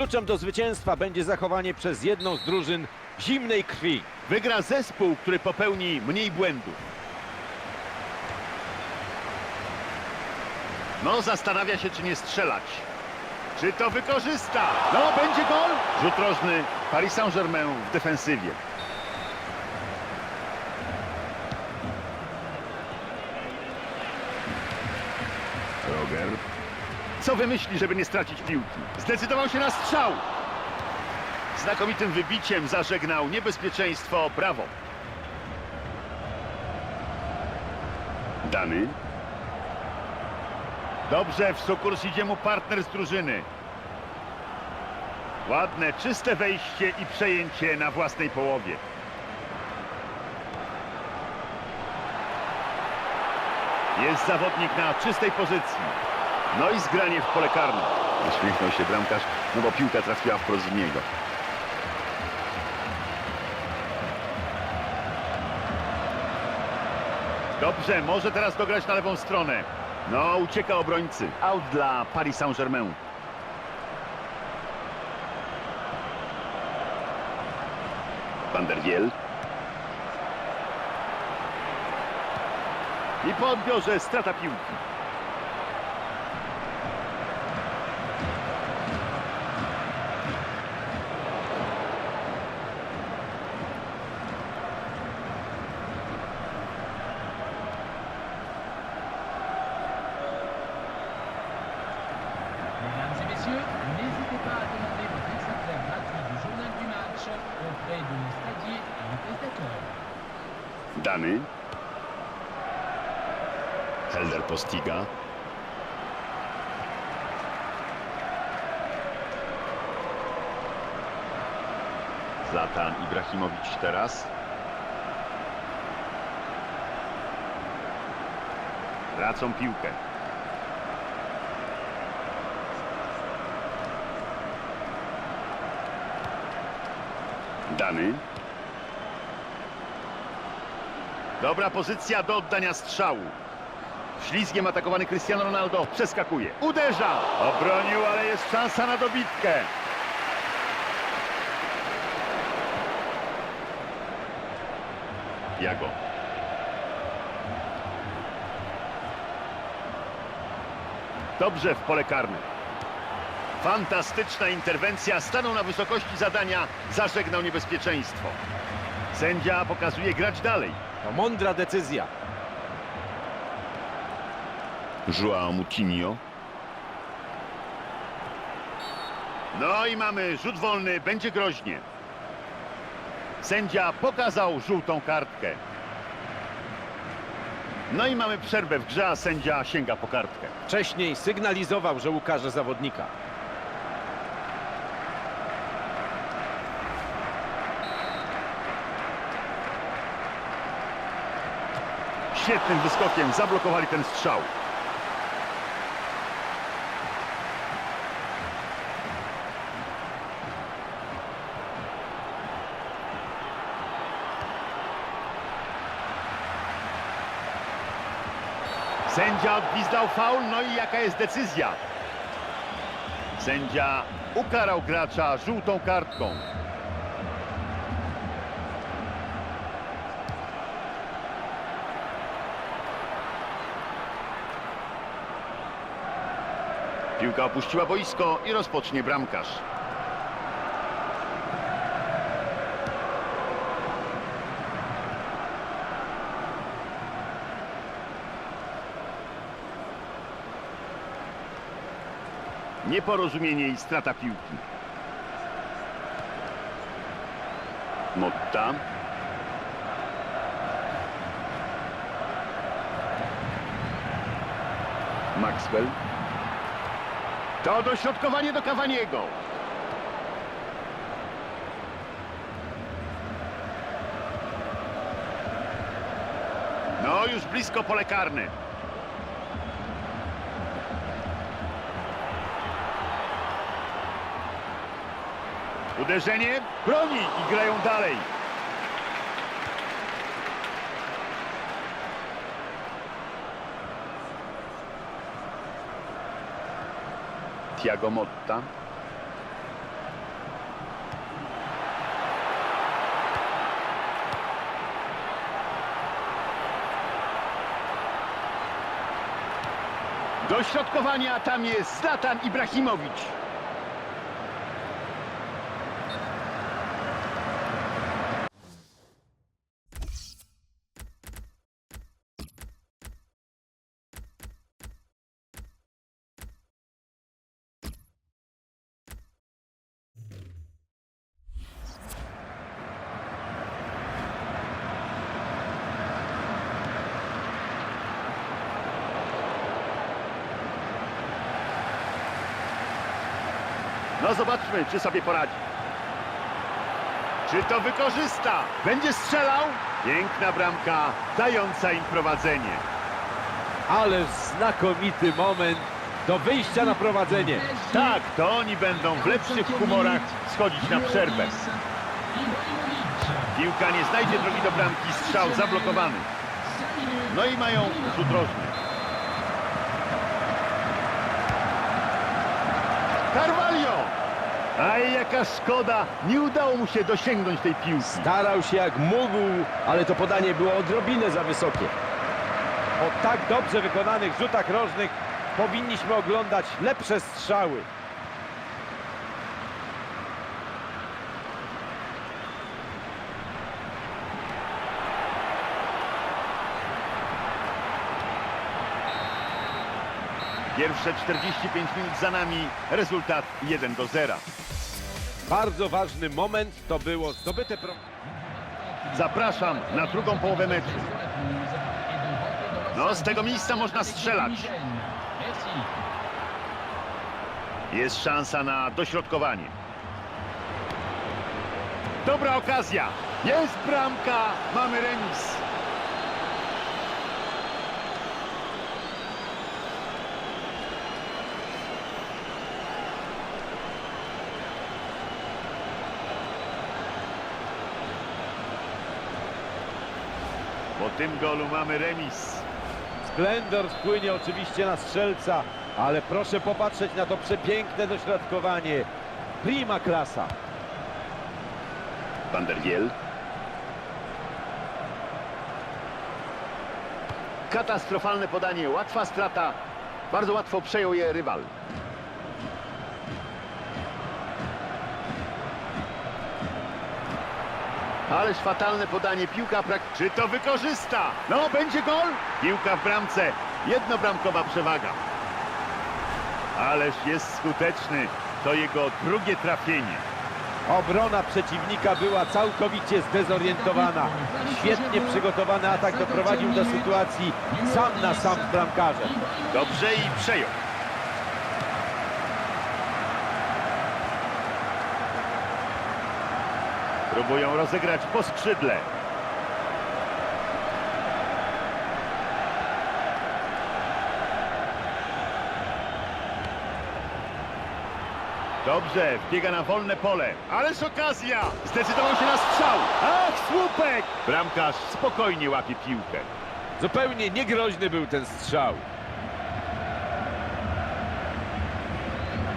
Kluczem do zwycięstwa będzie zachowanie przez jedną z drużyn zimnej krwi. Wygra zespół, który popełni mniej błędów. No, zastanawia się, czy nie strzelać. Czy to wykorzysta? No, będzie gol! Rzut rożny Paris Saint-Germain w defensywie. Roger. Co wymyśli, żeby nie stracić piłki? Zdecydował się na strzał! Znakomitym wybiciem zażegnał niebezpieczeństwo brawo. Dany. Dobrze, w sukurs idzie mu partner z drużyny. Ładne, czyste wejście i przejęcie na własnej połowie. Jest zawodnik na czystej pozycji. No i zgranie w pole karne. Uśmiechnął się bramkarz, no bo piłka trafiła wprost w niego. Dobrze, może teraz dograć na lewą stronę. No, ucieka obrońcy. Out dla Paris Saint-Germain. Van der Wiel. I po odbiorze strata piłki. Dany. Helder Postiga. Zlatan Ibrahimowicz teraz. Tracą piłkę. Dany. Dobra pozycja do oddania strzału. Ślizgiem atakowany Cristiano Ronaldo przeskakuje. Uderza! Obronił, ale jest szansa na dobitkę. Jago. Dobrze w pole karne. Fantastyczna interwencja. Stanął na wysokości zadania. Zażegnał niebezpieczeństwo. Sędzia pokazuje grać dalej. To mądra decyzja. Joao Moutinho. No i mamy rzut wolny, będzie groźnie. Sędzia pokazał żółtą kartkę. No i mamy przerwę w grze, a sędzia sięga po kartkę. Wcześniej sygnalizował, że ukaże zawodnika. Świetnym wyskokiem zablokowali ten strzał. Sędzia odgwizdał faul, no i jaka jest decyzja? Sędzia ukarał gracza żółtą kartką. Piłka opuściła boisko i rozpocznie bramkarz. Nieporozumienie i strata piłki. Motta. Maxwell. To dośrodkowanie do Cavaniego. No, już blisko pole karne. Uderzenie, broni i grają dalej. Tiago Motta. Dośrodkowania tam jest Zlatan Ibrahimowicz. No zobaczmy, czy sobie poradzi. Czy to wykorzysta? Będzie strzelał? Piękna bramka, dająca im prowadzenie. Ale znakomity moment do wyjścia na prowadzenie. Tak, to oni będą w lepszych humorach schodzić na przerwę. Piłka nie znajdzie drogi do bramki, strzał zablokowany. No i mają rzut rożny. Carvalho! Aj, jaka szkoda! Nie udało mu się dosięgnąć tej piłki. Starał się jak mógł, ale to podanie było odrobinę za wysokie. Po tak dobrze wykonanych rzutach rożnych powinniśmy oglądać lepsze strzały. Pierwsze 45 minut za nami, rezultat 1 do 0. Bardzo ważny moment to było zdobyte pro... Zapraszam na drugą połowę meczu. No, z tego miejsca można strzelać. Jest szansa na dośrodkowanie. Dobra okazja. Jest bramka. Mamy remis. Tym golu mamy remis. Splendor spłynie oczywiście na strzelca, ale proszę popatrzeć na to przepiękne dośrodkowanie. Prima klasa. Van der Giel. Katastrofalne podanie, łatwa strata. Bardzo łatwo przejął je rywal. Ależ fatalne podanie, piłka prak... Czy to wykorzysta? No, będzie gol? Piłka w bramce, jednobramkowa przewaga. Ależ jest skuteczny, to jego drugie trafienie. Obrona przeciwnika była całkowicie zdezorientowana. Świetnie przygotowany atak doprowadził do sytuacji sam na sam z bramkarzem. Dobrze i przejął. Próbują rozegrać po skrzydle. Dobrze, wbiega na wolne pole. Ależ okazja! Zdecydował się na strzał. Ach, słupek! Bramkarz spokojnie łapie piłkę. Zupełnie niegroźny był ten strzał.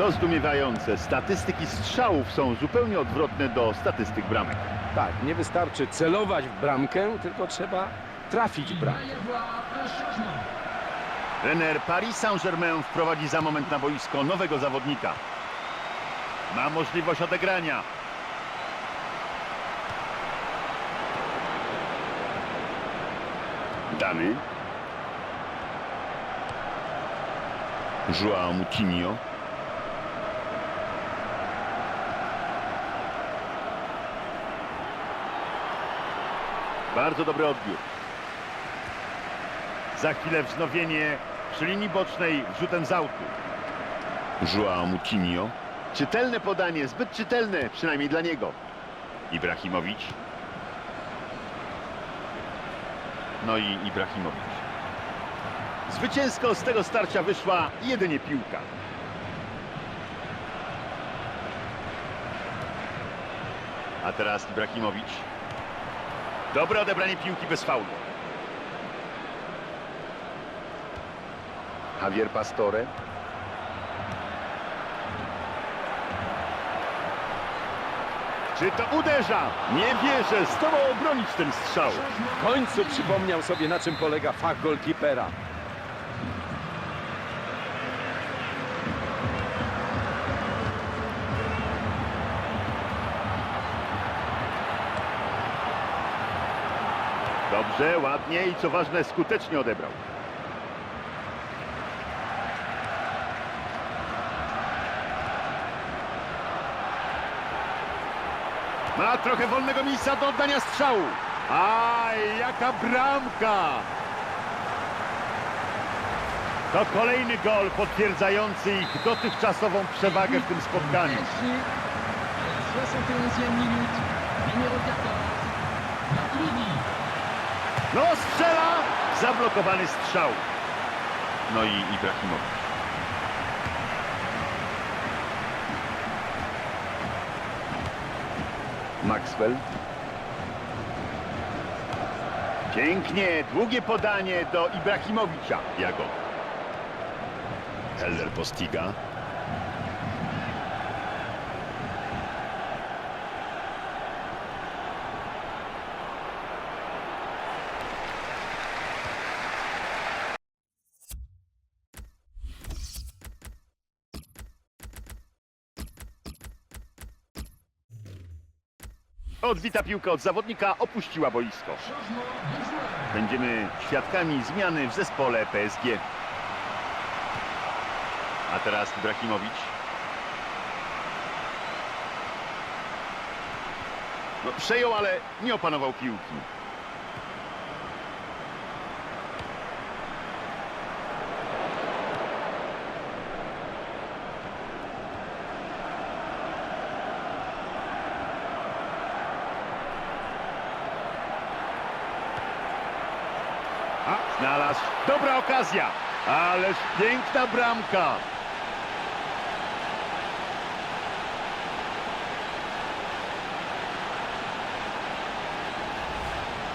To zdumiewające. Statystyki strzałów są zupełnie odwrotne do statystyk bramek. Tak, nie wystarczy celować w bramkę, tylko trzeba trafić w bramkę. Trener Paris Saint-Germain wprowadzi za moment na boisko nowego zawodnika. Ma możliwość odegrania. Dany. Joao Moutinho. Bardzo dobry odbiór. Za chwilę wznowienie przy linii bocznej wrzutem z autu. Joao Moutinho. Czytelne podanie, zbyt czytelne, przynajmniej dla niego. Ibrahimowicz. No i Ibrahimowicz. Zwycięsko z tego starcia wyszła jedynie piłka. A teraz Ibrahimowicz. Dobre odebranie piłki bez faulu. Javier Pastore. Czy to uderza? Nie wierzę, zdołał obronić ten strzał. W końcu przypomniał sobie, na czym polega fach golkipera. Dobrze, ładnie i co ważne, skutecznie odebrał. Ma trochę wolnego miejsca do oddania strzału. Aj, jaka bramka! To kolejny gol potwierdzający ich dotychczasową przewagę w tym spotkaniu. Caché à la 71e minute, numéro 14, Matuidi. No strzela! Zablokowany strzał. No i Ibrahimowicz. Maxwell. Pięknie, długie podanie do Ibrahimowicza. Jago. Heller postiga. Odbita piłka od zawodnika opuściła boisko. Będziemy świadkami zmiany w zespole PSG. A teraz Ibrahimowicz. No, przejął, ale nie opanował piłki. A, znalazł. Dobra okazja. Ależ piękna bramka.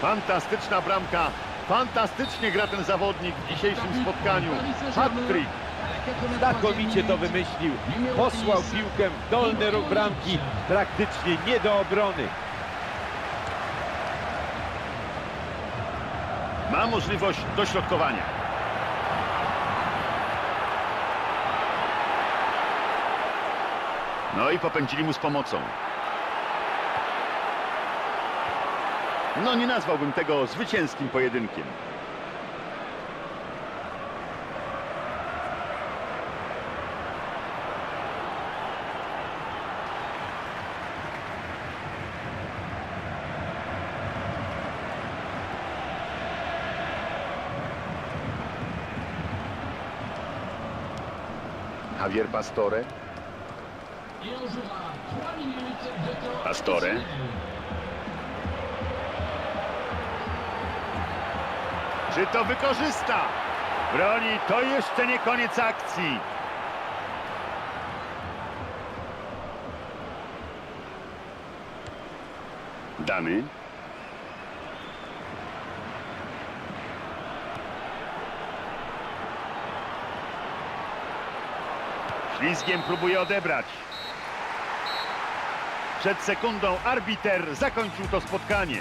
Fantastyczna bramka. Fantastycznie gra ten zawodnik w dzisiejszym spotkaniu. Hat-trick. Znakomicie to wymyślił. Posłał piłkę w dolny róg bramki, praktycznie nie do obrony. Ma możliwość dośrodkowania. No i popędzili mu z pomocą. No nie nazwałbym tego zwycięskim pojedynkiem. Javier Pastore. Additionnel. Czy to wykorzysta? Broni, to jeszcze nie koniec akcji. Dany. Ślizgiem próbuje odebrać. Przed sekundą arbiter zakończył to spotkanie.